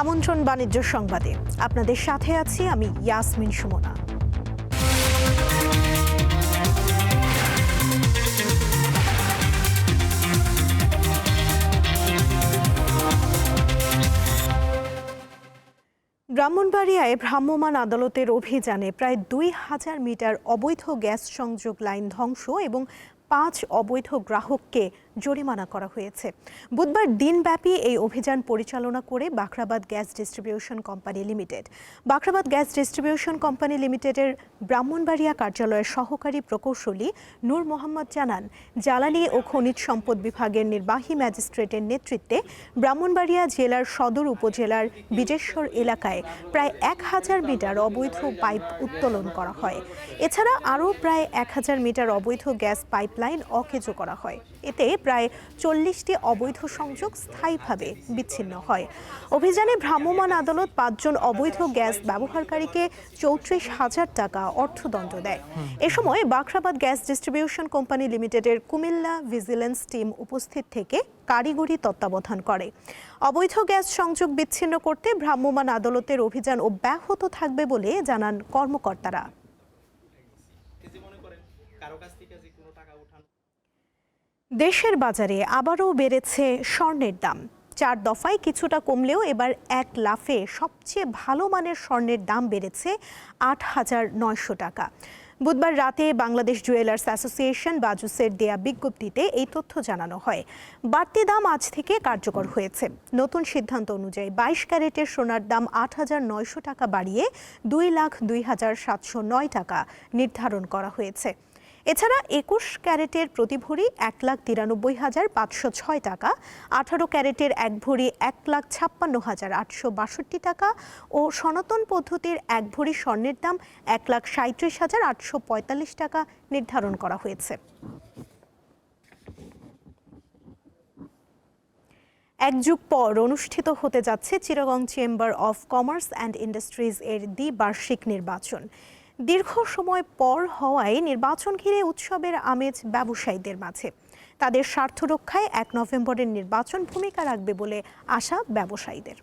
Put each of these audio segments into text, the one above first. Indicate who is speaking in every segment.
Speaker 1: আমন্ত্রণ বাণিজ্য সংবাদে। আপনাদের সাথে আছি আমি ইয়াসমিন সুমনা। ব্রাহ্মণবাড়িয়ায় ভ্রাম্যমাণ আদালতের অভিযানে প্রায় দুই হাজার মিটার অবৈধ গ্যাস সংযোগ লাইন ধ্বংস এবং পাঁচ অবৈধ গ্রাহককে জরিমানা করা হয়েছে। বুধবার দিনব্যাপী এই অভিযান পরিচালনা করে Bakhrabad gas distribution company limited. Bakhrabad gas distribution company লিমিটেডের ব্রাহ্মণবাড়িয়া কার্যালয়ের সহকারী প্রকৌশলী নূর মোহাম্মদ জানান, জ্বালানি ও খনিজ সম্পদ বিভাগের নির্বাহী ম্যাজিস্ট্রেটের নেতৃত্বে ব্রাহ্মণবাড়িয়া জেলার সদর উপজেলার বিজেশ্বর এলাকায় প্রায় এক হাজার মিটার অবৈধ পাইপ উত্তোলন করা হয়। এছাড়া আরও প্রায় এক হাজার মিটার অবৈধ গ্যাস পাইপলাইন অকেজো করা হয়। এতে প্রায় চল্লিশটি অবৈধ সংযোগ স্থায়ীভাবে বিচ্ছিন্ন হয়। অভিযানে ভ্রাম্যমাণ আদালত পাঁচজন অবৈধ গ্যাস ব্যবহারকারীকে চৌত্রিশ হাজার টাকা অর্থদণ্ড দেয়। এ সময় বাখরাবাদ গ্যাস ডিস্ট্রিবিউশন কোম্পানি লিমিটেডের কুমিল্লা ভিজিলেন্স টিম উপস্থিত থেকে কারিগরি তত্ত্বাবধান করে। অবৈধ গ্যাস সংযোগ বিচ্ছিন্ন করতে ভ্রাম্যমাণ আদালতের অভিযান অব্যাহত থাকবে বলে জানান কর্মকর্তারা
Speaker 2: যে মনে করেন কারও কাছ থেকে যে কোনো টাকা উঠানো
Speaker 1: দেশের বাজারে আবারও বেড়েছে স্বর্ণের দাম। চার দফায় কিছুটা কমলেও এবার এক লাফে সবচেয়ে ভালো মানের স্বর্ণের দাম বেড়েছে আট হাজার নয়শো টাকা। বুধবার রাতে বাংলাদেশ জুয়েলার্স অ্যাসোসিয়েশন বাজুসের দেয়া বিজ্ঞপ্তিতে এই তথ্য জানানো হয়। বাড়তি দাম আজ থেকে কার্যকর হয়েছে। নতুন সিদ্ধান্ত অনুযায়ী বাইশ ক্যারেটের সোনার দাম আট হাজার নয়শো টাকা বাড়িয়ে দুই লাখ দুই হাজার সাতশো নয় টাকা নির্ধারণ করা হয়েছে। এছাড়া একুশ ক্যারেটের প্রতি ভরি এক লাখ তিরানব্বই হাজার পাঁচশো ছয় টাকা, আঠারো ক্যারেটের এক ভরি এক লাখ ছাপ্পান্ন হাজার আটশো বাষট্টি টাকা ও সনাতন পদ্ধতির এক ভরি স্বর্ণের দাম এক লাখ সাঁত্রিশ হাজার আটশো পঁয়তাল্লিশ টাকা নির্ধারণ করা হয়েছে। এক যুগ পর অনুষ্ঠিত হতে যাচ্ছে Chittagong chamber of commerce and industries এর দ্বিবার্ষিক নির্বাচন। দীর্ঘ সময় পর হওয়ায় নির্বাচন ঘিরে উৎসবের আমেজ ব্যবসায়ীদের মাঝে। তাদের স্বার্থ রক্ষায় এক নভেম্বরের নির্বাচন ভূমিকা রাখবে বলে আশা ব্যবসায়ীদের।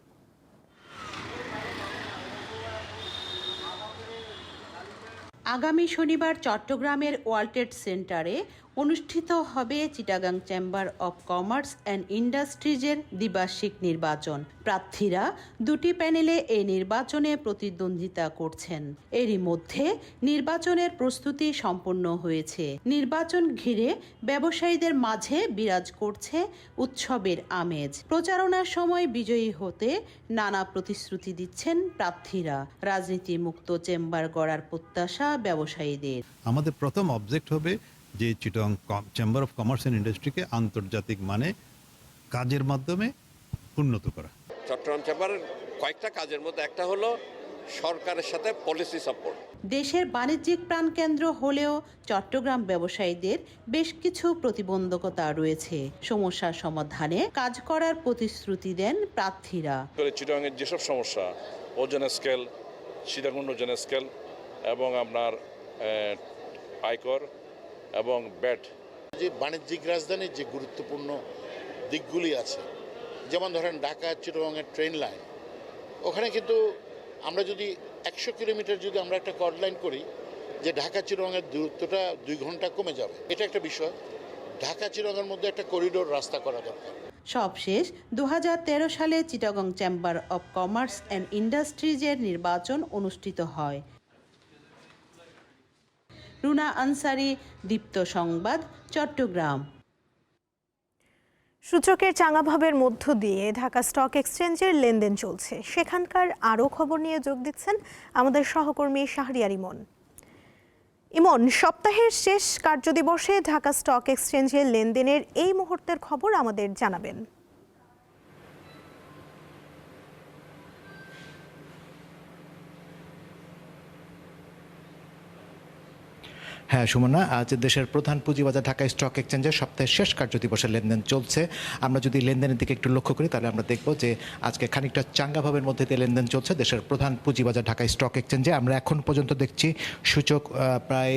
Speaker 3: আগামী শনিবার চট্টগ্রামের ওয়ার্ল্ড ট্রেড সেন্টারে অনুষ্ঠিত হবে Chittagong chamber of commerce and ইন্ডাস্ট্রিজের দ্বিবার্ষিক নির্বাচন। প্রার্থীরা দুটি প্যানেলে এই নির্বাচনে প্রতিদ্বন্দ্বিতা করছেন। এরই মধ্যে নির্বাচনের প্রস্তুতি সম্পন্ন হয়েছে। নির্বাচন ঘিরে ব্যবসায়ীদের মাঝে বিরাজ করছে উৎসবের আমেজ। প্রচারণার সময় বিজয়ী হতে নানা প্রতিশ্রুতি দিচ্ছেন প্রার্থীরা। রাজনীতি মুক্ত চেম্বার গড়ার প্রত্যাশা ব্যবসায়ীদের।
Speaker 4: আমাদের প্রথম অবজেক্ট হবে যে Chittagong chamber of commerce and ইন্ডাস্ট্রিকে আন্তর্জাতিক মানে কাজের মাধ্যমে উন্নত করা।
Speaker 5: চট্টগ্রাম চেম্বারের কয়েকটা কাজের মধ্যে একটা হলো সরকারের সাথে পলিসি সাপোর্ট
Speaker 3: দেশের বাণিজ্যিক প্রাণকেন্দ্র হলেও চট্টগ্রাম ব্যবসায়ীদের বেশ কিছু প্রতিবন্ধকতা রয়েছে। সমস্যা সমাধানে কাজ করার প্রতিশ্রুতি দেন প্রার্থীরা।
Speaker 6: চিটাংয়ের যেসব সমস্যা ওজনের স্কেল সীতাকুণ্ড ওজনের স্কেল এবং আপনার আয়কর এবং ব্যাট।
Speaker 7: যে বাণিজ্যিক রাজধানীর যে গুরুত্বপূর্ণ দিকগুলি আছে যেমন ধরেন ঢাকা চিটগাংয়ের ট্রেন লাইন ওখানে কিন্তু আমরা যদি একশো কিলোমিটার যদি আমরা একটা কর্ড লাইন করি যে ঢাকা চিটগাংয়ের দূরত্বটা দুই ঘণ্টা কমে যাবে। এটা একটা বিষয়। ঢাকা চিটগাংয়ের মধ্যে একটা করিডোর রাস্তা করা দরকার।
Speaker 3: সবশেষ দু হাজার তেরো সালে Chittagong chamber of commerce and ইন্ডাস্ট্রিজের নির্বাচন অনুষ্ঠিত হয়। রুনা আনসারি, দীপ্ত সংবাদ, চট্টগ্রাম।
Speaker 1: সূচকের চাঙাভাবের মধ্য দিয়ে ঢাকা স্টক এক্সচেঞ্জের লেনদেন চলছে। সেখানকার আরও খবর নিয়ে যোগ দিচ্ছেন আমাদের সহকর্মী শাহরিয়ার ইমন। ইমন, সপ্তাহের শেষ কার্যদিবসে ঢাকা স্টক এক্সচেঞ্জের লেনদেনের এই মুহূর্তের খবর আমাদের জানাবেন।
Speaker 8: হ্যাঁ সুমনা, আজ দেশের প্রধান পুঁজিবাজার ঢাকা স্টক এক্সচেঞ্জের সপ্তাহের শেষ কার্য দিবসের লেনদেন চলছে। আমরা যদি লেনদেনের দিকে একটু লক্ষ্য করি, তাহলে আমরা দেখব যে আজকে খানিকটা চাঙ্গাভাবের মধ্যে দিয়ে লেনদেন চলছে দেশের প্রধান পুঁজিবাজার ঢাকা স্টক এক্সচেঞ্জে। আমরা এখন পর্যন্ত দেখছি সূচক প্রায়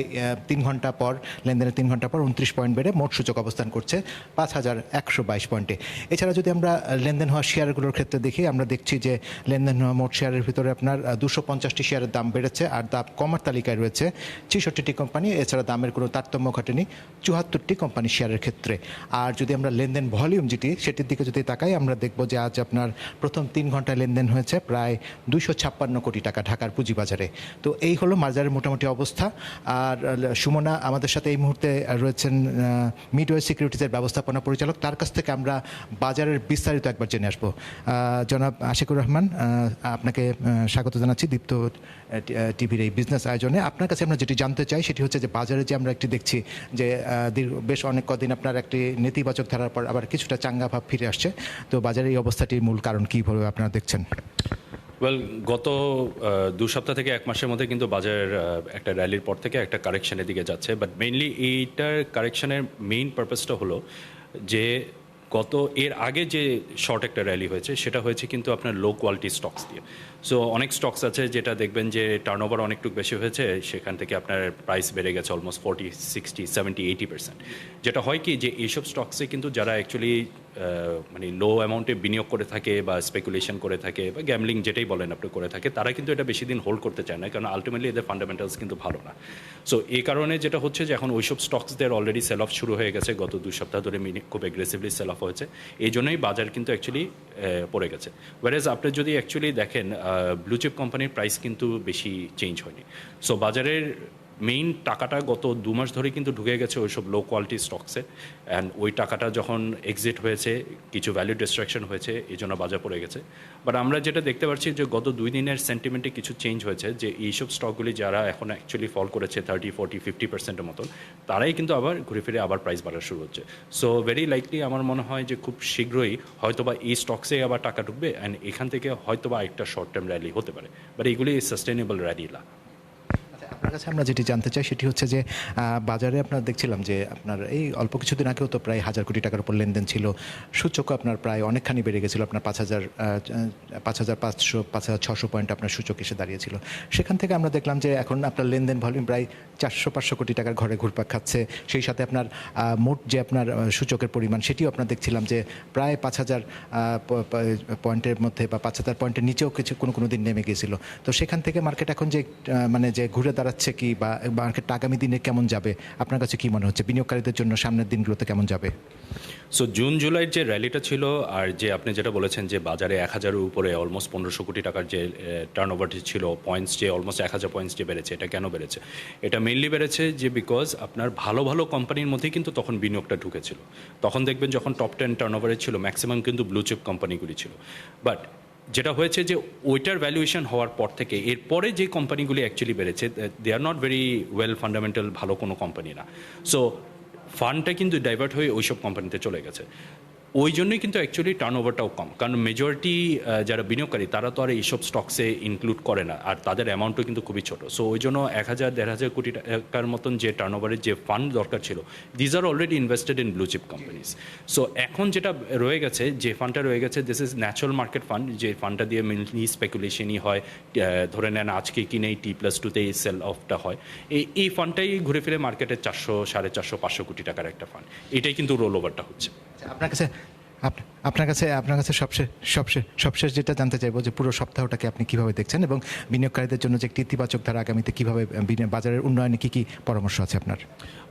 Speaker 8: তিন ঘণ্টা পর, লেনদেনের তিন ঘণ্টা পর উনত্রিশ পয়েন্ট বেড়ে মোট সূচক অবস্থান করছে পাঁচ হাজার একশো বাইশ পয়েন্টে। এছাড়া যদি আমরা লেনদেন হওয়া শেয়ারগুলোর ক্ষেত্রে দেখি, আমরা দেখছি যে লেনদেন হওয়া মোট শেয়ারের ভিতরে আপনার দুশো পঞ্চাশটি শেয়ারের দাম বেড়েছে, আর দাম কমার তালিকায় রয়েছে ছেষট্টিটি কোম্পানি এছাড়া দামের কোনো তারতম্য ঘটেনি, চুয়াত্তরটি কোম্পানি শেয়ারের ক্ষেত্রে। আর যদি আমরা লেনদেন ভলিউম যেটি, সেটির দিকে যদি তাকাই, আমরা দেখব যে আজ আপনার প্রথম তিন ঘন্টায় লেনদেন হয়েছে প্রায় দুশো ছাপ্পান্ন কোটি টাকা ঢাকার পুঁজিবাজারে। তো এই হলো বাজারের মোটামুটি অবস্থা। আর সুমনা আমাদের সাথে এই মুহূর্তে রয়েছেন মিডওয়ে সিকিউরিটিজের ব্যবস্থাপনা পরিচালক। তার কাছ থেকে আমরা বাজারের বিস্তারিত একবার জেনে আসব। জনাব আশিকুর রহমান আপনাকে স্বাগত জানাচ্ছি দীপ্ত টিভির এই বিজনেস আয়োজনে। আপনার কাছে আমরা যেটি জানতে চাই, সেটি হচ্ছে যে বাজারে যে আমরা একটি দেখছি যে বেশ অনেক কদিন আপনার একটি নেতিবাচক ধারার পর আবার কিছুটা চাঙ্গা ভাব ফিরে আসছে। তো বাজারে এই অবস্থাটির মূল কারণ কীভাবে আপনারা দেখছেন?
Speaker 9: ওয়েল গত দু সপ্তাহ থেকে এক মাসের মধ্যে কিন্তু বাজার একটা র্যালির পর থেকে একটা কারেকশনের দিকে যাচ্ছে। বাট মেইনলি এইটার কারেকশনের মেইন পারপাসটা হলো যে গত, এর আগে যে শর্ট একটা র্যালি হয়েছে, সেটা হয়েছে কিন্তু আপনার লো কোয়ালিটি স্টকস দিয়ে। সো অনেক স্টকস আছে যেটা দেখবেন যে টার্ন ওভার অনেকটুকু বেশি হয়েছে, সেখান থেকে আপনার প্রাইস বেড়ে গেছে almost forty sixty seventy eighty percent যেটা হয় কি যে এইসব স্টকসে কিন্তু যারা অ্যাকচুয়ালি মানে লো অ্যামাউন্টে বিনিয়োগ করে থাকে বা স্পেকুলেশন করে থাকে বা গ্যামলিং যেটাই বলেন আপনি করে থাকে, তারা কিন্তু এটা বেশি দিন হোল্ড করতে চায় না, কারণ আলটিমেটলি এদের ফান্ডামেন্টালস কিন্তু ভালো না। সো এই কারণে যেটা হচ্ছে যে এখন ওইসব স্টকসদের অলরেডি সেল অফ শুরু হয়ে গেছে, গত দু সপ্তাহ ধরে খুব এগ্রেসিভলি সেল অফ হয়েছে। এই জন্যই বাজার কিন্তু অ্যাকচুয়ালি পড়ে গেছে। ওয়ারেজ আপনি যদি অ্যাকচুয়ালি দেখেন ব্লু চিপ কোম্পানির প্রাইস কিন্তু বেশি চেঞ্জ হয়নি। সো বাজারের মেইন টাকাটা গত দু মাস ধরে কিন্তু ঢুকে গেছে ওইসব লো কোয়ালিটি স্টকসে অ্যান্ড ওই টাকাটা যখন এক্সিট হয়েছে, কিছু ভ্যালু ডিস্ট্রাকশন হয়েছে, এই জন্য বাজার পড়ে গেছে। বাট আমরা যেটা দেখতে পাচ্ছি যে গত দুই দিনের সেন্টিমেন্টে কিছু চেঞ্জ হয়েছে, যে এইসব স্টকগুলি যারা এখন অ্যাকচুয়ালি ফল করেছে থার্টি ফোর্টি ফিফটি পার্সেন্টের মতন তারাই কিন্তু আবার ঘুরে ফিরে আবার প্রাইস বাড়া শুরু হচ্ছে। সো ভেরি লাইকলি আমার মনে হয় যে খুব শীঘ্রই হয়তোবা এই স্টকসে আবার টাকা ঢুকবে অ্যান্ড এখান থেকে হয়তোবা একটা শর্ট টার্ম র্যালি হতে পারে। বাট এগুলি সাস্টেনেবল র্যালি না।
Speaker 8: আপনার কাছে আমরা যেটি জানতে চাই সেটি হচ্ছে যে বাজারে আপনার দেখছিলাম যে আপনার এই অল্প কিছুদিন আগেও তো প্রায় হাজার কোটি টাকার উপর লেনদেন ছিল। সূচকও আপনার প্রায় অনেকখানি বেড়ে গেছিল। আপনার পাঁচ হাজার পাঁচ হাজার পাঁচশো, পাঁচ হাজার ছশো পয়েন্ট আপনার সূচক এসে দাঁড়িয়েছিল। সেখান থেকে আমরা দেখলাম যে এখন আপনার লেনদেন ভলিউম প্রায় চারশো পাঁচশো কোটি টাকার ঘরে ঘুরপাক খাচ্ছে। সেই সাথে আপনার মোট যে আপনার সূচকের পরিমাণ সেটিও আপনার দেখছিলাম যে প্রায় পাঁচ হাজার পয়েন্টের মধ্যে বা পাঁচ হাজার পয়েন্টের নিচেও কিছু কোনো কোনো দিন নেমে গিয়েছিল তো সেখান থেকে মার্কেট এখন যে মানে যে ঘুরে দাঁড়াচ্ছে কি বা মার্কেট আগামী দিনে কেমন যাবে? আপনার কাছে কি মনে হচ্ছে? বিনিয়োগকারীদের জন্য সামনের দিনগুলোতে কেমন যাবে?
Speaker 9: সো জুন জুলাইয়ের যে র্যালিটা ছিল আর যে আপনি যেটা বলেছেন যে বাজারে এক হাজারের উপরে অলমোস্ট পনেরোশো কোটি টাকার যে টার্ন ওভারটি ছিল পয়েন্টস যে অলমোস্ট এক হাজার পয়েন্টস যে বেড়েছে, এটা কেন বেড়েছে? এটা মেনলি বেড়েছে যে বিকজ আপনার ভালো ভালো কোম্পানির মধ্যেই কিন্তু তখন বিনিয়োগটা ঢুকেছিল। তখন দেখবেন যখন টপ টেন টার্ন ছিল ম্যাক্সিমাম কিন্তু ব্লু চিপ কোম্পানিগুলি ছিল। বাট যেটা হয়েছে যে ওইটার ভ্যালুয়েশন হওয়ার পর থেকে, এরপরে যে কোম্পানিগুলি অ্যাকচুয়ালি বেড়েছে they are not very well fundamental ভালো কোনো কোম্পানি না। সো ফান্ডটা কিন্তু ডাইভার্ট হয়ে ওইসব কোম্পানিতে চলে গেছে। ওই জন্যই কিন্তু অ্যাকচুয়ালি টার্ন ওভারটাও কম। কারণ মেজরিটি যারা বিনিয়োগকারী তারা তো আর এইসব স্টকসে ইনক্লুড করে না। আর তাদের অ্যামাউন্টও কিন্তু খুবই ছোট। সো ওই জন্য এক হাজার দেড় হাজার কোটি টাকার মতন যে টার্ন ওভারের যে ফান্ড দরকার ছিল these are already invested in blue chip companies so এখন যেটা রয়ে গেছে যে ফান্ডটা রয়ে গেছে this is natural market fund যে ফান্ডটা দিয়ে মেনলি স্পেকুলেশনই হয় ধরে নেন আজকে কিনে টি প্লাস টুতে এই সেল অফটা হয়। এই এই ফান্ডটাই ঘুরে ফিরে মার্কেটে চারশো সাড়ে চারশো পাঁচশো কোটি টাকার একটা ফান্ড এটাই কিন্তু রোল ওভারটা হচ্ছে।
Speaker 8: আচ্ছা, আপনার কাছে Habt আপনার কাছে আপনার কাছে সবশেষ সবশেষ সবশেষ যেটা জানতে চাইব যে পুরো সপ্তাহটাকে আপনি কীভাবে দেখছেন এবং বিনিয়োগকারীদের জন্য যে একটি ইতিবাচক ধারা আগামীতে কীভাবে বাজারের উন্নয়নে কি কি পরামর্শ আছে আপনার?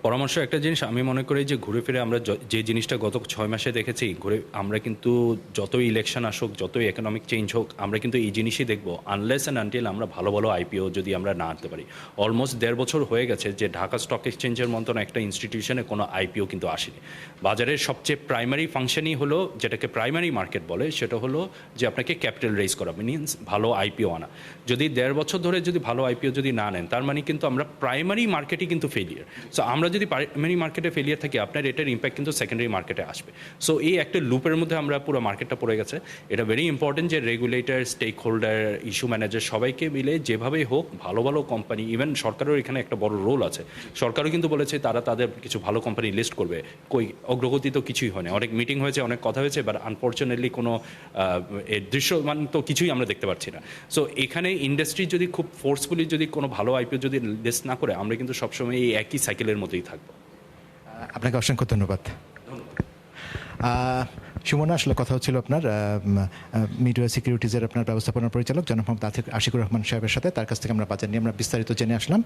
Speaker 9: পরামর্শ একটা জিনিস, আমি মনে করি যে ঘুরে ফিরে আমরা য- জিনিসটা গত ছয় মাসে দেখেছি, ঘুরে আমরা কিন্তু যতই ইলেকশন আসুক, যতই ইকোনমিক চেঞ্জ হোক, আমরা কিন্তু এই জিনিসই দেখব আনলেস অ্যান্ড আনটিল আমরা ভালো ভালো আইপিও যদি আমরা না আনতে পারি। অলমোস্ট দেড় বছর হয়ে গেছে যে ঢাকা স্টক এক্সচেঞ্জের মতন একটা ইনস্টিটিউশনে কোনো আইপিও কিন্তু আসেনি। বাজারের সবচেয়ে প্রাইমারি ফাংশনই হলো যেটা যেটাকে প্রাইমারি মার্কেট বলে, সেটা হলো যে আপনাকে ক্যাপিটাল রেজ করা মিনস ভালো আইপিও আনা। যদি দেড় বছর ধরে যদি ভালো আইপিও যদি না নেন, তার মানে কিন্তু আমরা প্রাইমারি মার্কেটই কিন্তু ফেলিয়ার সো আমরা যদি প্রাইমারি মার্কেটে ফেলিয়ার থাকি, আপনার এটার ইম্প্যাক্ট কিন্তু সেকেন্ডারি মার্কেটে আসবে। সো এই একটা লুপের মধ্যে আমরা পুরো মার্কেটটা পড়ে গেছে। এটা ভেরি ইম্পর্টেন্ট যে regulator stake holder issue manager সবাইকে মিলে যেভাবেই হোক, ভালো ভালো কোম্পানি ইভেন সরকারের এখানে একটা বড় রোল আছে। সরকারও কিন্তু বলেছে, তারা তাদের কিছু ভালো কোম্পানি লিস্ট করবে। কই, অগ্রগতি তো কিছুই হয়নি। অনেক মিটিং হয়েছে, অনেক কথা হয়েছে বাট আনফর্চুনেটলি কোনো এর দৃশ্যমান তো কিছুই আমরা দেখতে পাচ্ছি না। সো এখানে ইন্ডাস্ট্রি যদি খুব ফোর্সফুলি যদি কোনো ভালো আইপিও যদি লেস না করে আমরা কিন্তু সবসময় এই একই সাইকেলের মতোই থাকব।
Speaker 8: আপনাকে অসংখ্য ধন্যবাদ। আহ, সুমনা, আসলে কথা হচ্ছিল আপনার মিডিয়া সিকিউরিটিজের আপনার ব্যবস্থাপনা পরিচালক, জনাব মোহাম্মদ আশিকুর রহমান সাহেবের সাথে। তার কাছ থেকে আমরা বাজার নিয়ে আমরা বিস্তারিত জেনে আসলাম।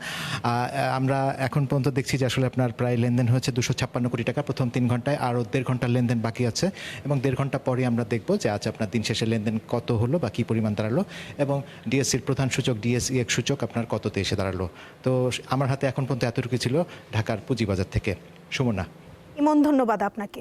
Speaker 8: আমরা এখন পর্যন্ত দেখছি যে আসলে আপনার প্রায় লেনদেন হয়েছে দুশো ছাপ্পান্ন কোটি টাকা। প্রথম তিন ঘন্টায় আরও দেড় ঘণ্টার লেনদেন বাকি আছে এবং দেড় ঘণ্টা পরে আমরা দেখব যে আজ আপনার দিন শেষে লেনদেন কত হলো বা কী পরিমাণ দাঁড়াল এবং ডিএসসির প্রধান সূচক ডিএসই এক সূচক আপনার কততে এসে দাঁড়াল। তো আমার হাতে এখন পর্যন্ত এতটুকু ছিল ঢাকার পুঁজিবাজার থেকে। সুমনা।
Speaker 1: ইমন, ধন্যবাদ আপনাকে।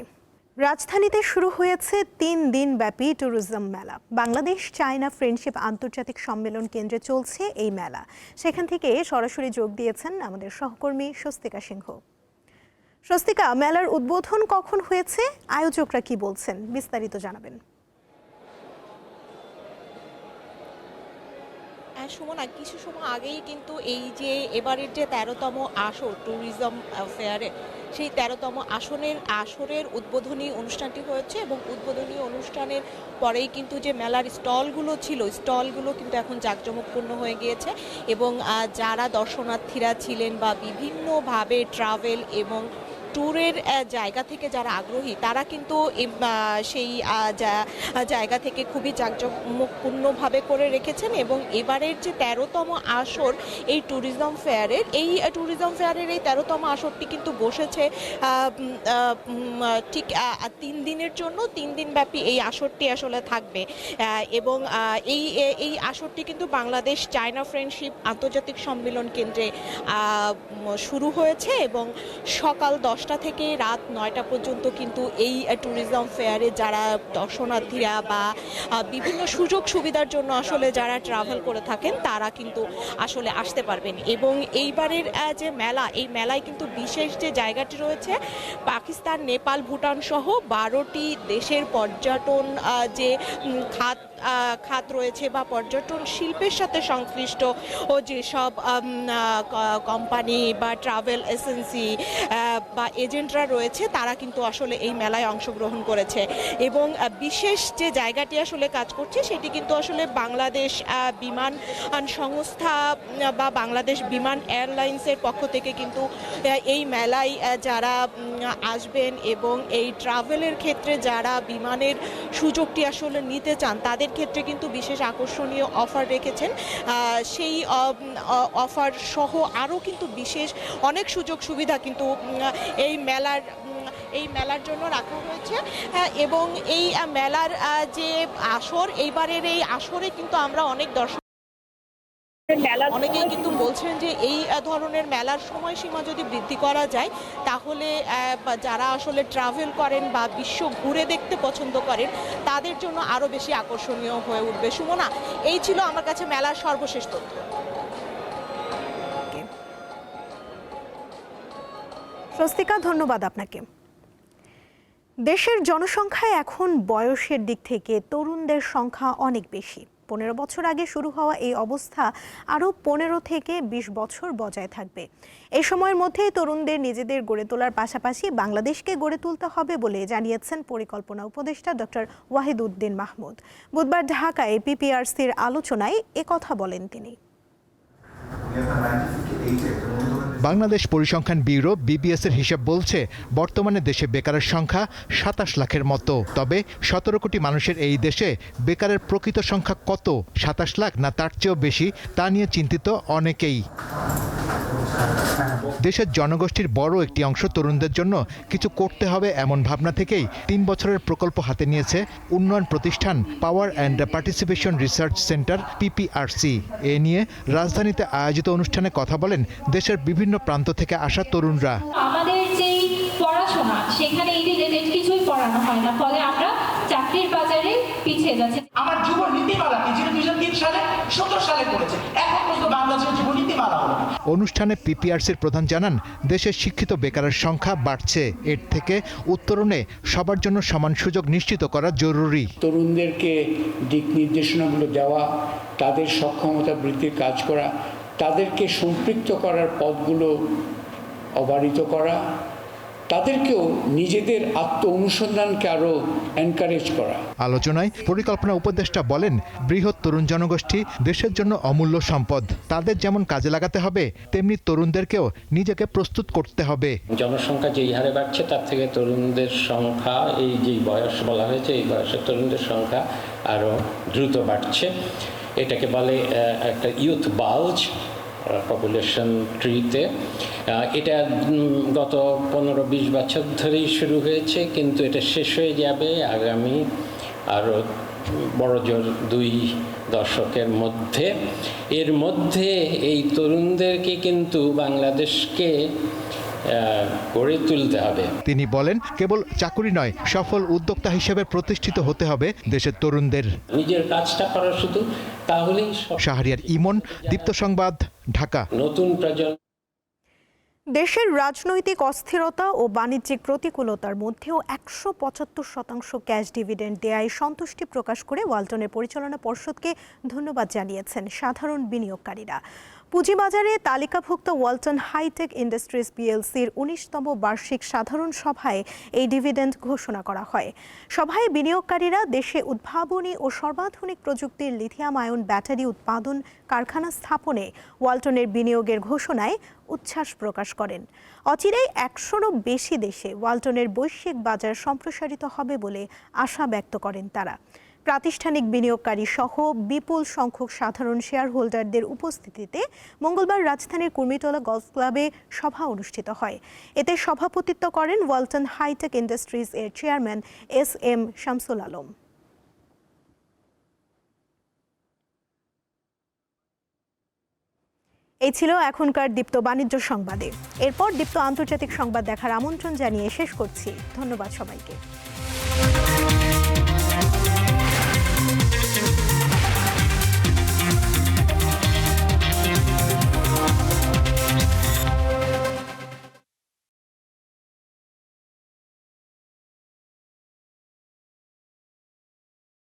Speaker 1: রাজধানীতে শুরু হয়েছে তিন দিন ব্যাপী ট্যুরিজম মেলা। বাংলাদেশ, চায়না ফ্রেন্ডশিপ আন্তর্জাতিক সম্মেলন কেন্দ্রে চলছে এই মেলা। সেখান থেকে সরাসরি যোগ দিয়েছেন আমাদের সহকর্মী স্বস্তিকা সিংহ। স্বস্তিকা, মেলার উদ্বোধন কখন হয়েছে? আয়োজকরা কি বলছেন? বিস্তারিত জানাবেন।
Speaker 10: হ্যাঁ সুমনা কিছু সময় আগেই কিন্তু এই যে এবারের যে তেরোতম আসর ট্যুরিজম ফেয়ারে সেই তেরোতম আসনের আসরের উদ্বোধনী অনুষ্ঠানটি হয়েছে এবং উদ্বোধনী অনুষ্ঠানের পরেই কিন্তু যে মেলার স্টলগুলো ছিল, স্টলগুলো কিন্তু এখন জাঁকজমকপূর্ণ হয়ে গিয়েছে এবং যারা দর্শনার্থীরা ছিলেন বা বিভিন্নভাবে ট্রাভেল এবং ট্যুরের জায়গা থেকে যারা আগ্রহী, তারা কিন্তু সেই জায়গা থেকে খুবই জাঁকজমকপূর্ণভাবে করে রেখেছেন এবং এবারের যে তেরোতম আসর এই ট্যুরিজম ফেয়ারের এই ট্যুরিজম ফেয়ারের এই তেরোতম আসরটি কিন্তু বসেছে ঠিক তিন দিনের জন্য, তিন দিন ব্যাপী এই আসরটি আসলে থাকবে এবং এই এই আসরটি কিন্তু বাংলাদেশ চায়না ফ্রেন্ডশিপ আন্তর্জাতিক সম্মেলন কেন্দ্রে শুরু হয়েছে এবং সকাল দশটা থেকে রাত নয়টা পর্যন্ত কিন্তু এই ট্যুরিজম ফেয়ারে যারা দর্শনার্থীরা বা বিভিন্ন সুযোগ সুবিধার জন্য আসলে যারা ট্রাভেল করে থাকেন, তারা কিন্তু আসলে আসতে পারবেন। এবং এইবারের যে মেলা, এই মেলায় কিন্তু বিশেষ যে জায়গাটি রয়েছে, পাকিস্তান, নেপাল, ভুটান সহ বারোটি দেশের পর্যটন যে খাত খাত রয়েছে বা পর্যটন শিল্পের সাথে সংশ্লিষ্ট ও যেসব কোম্পানি বা ট্রাভেল এজেন্সি বা এজেন্টরা রয়েছে, তারা কিন্তু আসলে এই মেলায় অংশগ্রহণ করেছে। এবং বিশেষ যে জায়গাটি আসলে কাজ করছে, সেটি কিন্তু আসলে বাংলাদেশ বিমান সংস্থা বা বাংলাদেশ বিমান এয়ারলাইন্সের পক্ষ থেকে কিন্তু এই মেলায় যারা আসবেন এবং এই ট্রাভেলের ক্ষেত্রে যারা বিমানের সুযোগটি আসলে নিতে চান, তাদের ক্ষেত্রে কিন্তু বিশেষ আকর্ষণীয় অফার রেখেছেন। সেই অফার সহ আরও কিন্তু বিশেষ অনেক সুযোগ সুবিধা কিন্তু এই মেলার এই মেলার জন্য রাখা হয়েছে। হ্যাঁ, এবং এই মেলার যে আসর এইবারের এই আসরে কিন্তু আমরা অনেক দর্শক অনেকেই কিন্তু বলছেন যে এই ধরনের মেলার সময়সীমা যদি বৃদ্ধি করা যায় তাহলে আহ, যারা আসলে ট্রাভেল করেন বা বিশ্ব ঘুরে দেখতে পছন্দ করেন তাদের জন্য আরও বেশি আকর্ষণীয় হয়ে উঠবে। সুমনা এই ছিল আমার কাছে মেলার সর্বশেষ তথ্য।
Speaker 1: স্বস্তিকা ধন্যবাদ আপনাকে। দেশের জনসংখ্যায় এখন বয়সের দিক থেকে তরুণদের সংখ্যা অনেক বেশি। পনেরো বছর আগে শুরু হওয়া এই অবস্থা আরও পনেরো থেকে ২০ বছর বজায় থাকবে। এই সময়ের মধ্যে তরুণদের নিজেদের গড়ে তোলার পাশাপাশি বাংলাদেশকে গড়ে তুলতে হবে বলে জানিয়েছেন পরিকল্পনা উপদেষ্টা ডক্টর ওয়াহিদ উদ্দিন মাহমুদ। বুধবার ঢাকায় পিপিআরসির আলোচনায় একথা বলেন তিনি।
Speaker 8: বাংলাদেশ পরিসংখ্যান ব্যুরো বিবিএস এর হিসাব বলছে, বর্তমানে দেশে বেকারের সংখ্যা সাতাশ লাখের মতো। তবে সতেরো কোটি মানুষের এই দেশে বেকারের প্রকৃত সংখ্যা কত? সাতাশ লাখ না তার চেয়েও বেশি? তা নিয়ে চিন্তিত অনেকেই। দেশের জনগোষ্ঠীর বড় একটি অংশ তরুণদের জন্য কিছু করতে হবে এমন ভাবনা থেকেই তিন বছরের প্রকল্প হাতে নিয়েছে উন্নয়ন প্রতিষ্ঠান Power and Participation Research Centre PPRC. এ নিয়ে রাজধানীতে আয়োজিত অনুষ্ঠানে কথা বলেন দেশের বিভিন্ন প্রান্ত থেকে আসা তরুণরা।
Speaker 11: আমাদের যেই পড়াশোনা সেখানে এই রিলেটেড কিছুই পড়ানো হয় না ফলে আমরা চাকরির বাজারে পিছিয়ে যাচ্ছে।
Speaker 12: আমার যুব নীতিমালাটি যেটা দুই তিন সালে সতেরো সালে করেছে। এখন পর্যন্ত বাংলাদেশের যুব নীতিমালা হলো না
Speaker 8: অনুষ্ঠানে পিপিআরসির প্রধান জানান, দেশের শিক্ষিত বেকারের সংখ্যা বাড়ছে। এর থেকে উত্তরণে সবার জন্য সমান সুযোগ নিশ্চিত করা জরুরি।
Speaker 13: তরুণদেরকে দিক নির্দেশনাগুলো দেওয়া, তাদের সক্ষমতা বৃদ্ধির কাজ করা, তাদেরকে সম্পৃক্ত করার পথগুলো অবারিত করা তাদেরকেও নিজেদের আত্ম অনুসন্ধানকে আরও এনকারেজ করা।
Speaker 8: আলোচনায় পরিকল্পনা উপদেষ্টা বলেন বৃহৎ তরুণ জনগোষ্ঠী দেশের জন্য অমূল্য সম্পদ। তাদের যেমন কাজে লাগাতে হবে তেমনি তরুণদেরকেও নিজেকে প্রস্তুত করতে হবে।
Speaker 13: জনসংখ্যা যেই হারে বাড়ছে তার থেকে তরুণদের সংখ্যা এই যে বয়স বলা হয়েছে এই বয়সের তরুণদের সংখ্যা আরও দ্রুত বাড়ছে। এটাকে বলে একটা ইউথ বাল্জ পপুলেশন ট্রিতে এটা গত পনেরো বিশ বছর ধরেই শুরু হয়েছে, কিন্তু এটা শেষ হয়ে যাবে আগামী আরও বড় জোর দুই দশকের মধ্যে। এর মধ্যে এই তরুণদেরকে কিন্তু বাংলাদেশকে গড়ে তুলতে হবে।
Speaker 8: তিনি বলেন কেবল চাকুরি নয় সফল উদ্যোক্তা হিসেবে প্রতিষ্ঠিত হতে হবে দেশের তরুণদের।
Speaker 13: নিজের কাজটা করা শুধু তাহলেই
Speaker 8: শাহরিয়ার ইমন দীপ্ত সংবাদ ঢাকা।
Speaker 13: নতুন প্রজন্ম।
Speaker 1: দেশের রাজনৈতিক অস্থিরতা ও বাণিজ্যিক প্রতিকূলতার মধ্যেও একশো পঁচাত্তর শতাংশ ক্যাশ ডিভিডেন্ড দেয়ায় সন্তুষ্টি প্রকাশ করে ওয়ালটনের পরিচালনা পর্ষদকে ধন্যবাদ জানিয়েছেন সাধারণ বিনিয়োগকারীরা। পুঁজিবাজারে তালিকাভুক্ত ওয়ালটন হাইটেক ইন্ডাস্ট্রিজ পিএলসির উনিশতম বার্ষিক সাধারণ সভায় এই ডিভিডেন্ড ঘোষণা করা হয়। সভায় বিনিয়োগকারীরা দেশে উদ্ভাবনী ও সর্বাধুনিক প্রযুক্তির লিথিয়াম আয়ন ব্যাটারি উৎপাদন কারখানা স্থাপনে ওয়ালটনের বিনিয়োগের ঘোষণায় উচ্ছ্বাস প্রকাশ করেন। অচিরেই একশোরও বেশি দেশে ওয়ালটনের বৈশ্বিক বাজার সম্প্রসারিত হবে বলে আশা ব্যক্ত করেন তারা। প্রাতিষ্ঠানিক বিনিয়োগকারী সহ বিপুল সংখ্যক সাধারণ শেয়ার হোল্ডারদের উপস্থিতিতে মঙ্গলবার রাজধানীর কুর্মিটোলা গলফ ক্লাবে সভা অনুষ্ঠিত হয়। এতে সভাপতিত্ব করেন ওয়ালটন হাইটেক ইন্ডাস্ট্রিজ এর chairman S M Shamsul Alam. এই ছিল এখনকার দীপ্ত বাণিজ্য সংবাদে। এরপর দীপ্ত আন্তর্জাতিক সংবাদ দেখার আমন্ত্রণ জানিয়ে শেষ করছি। ধন্যবাদ সবাইকে।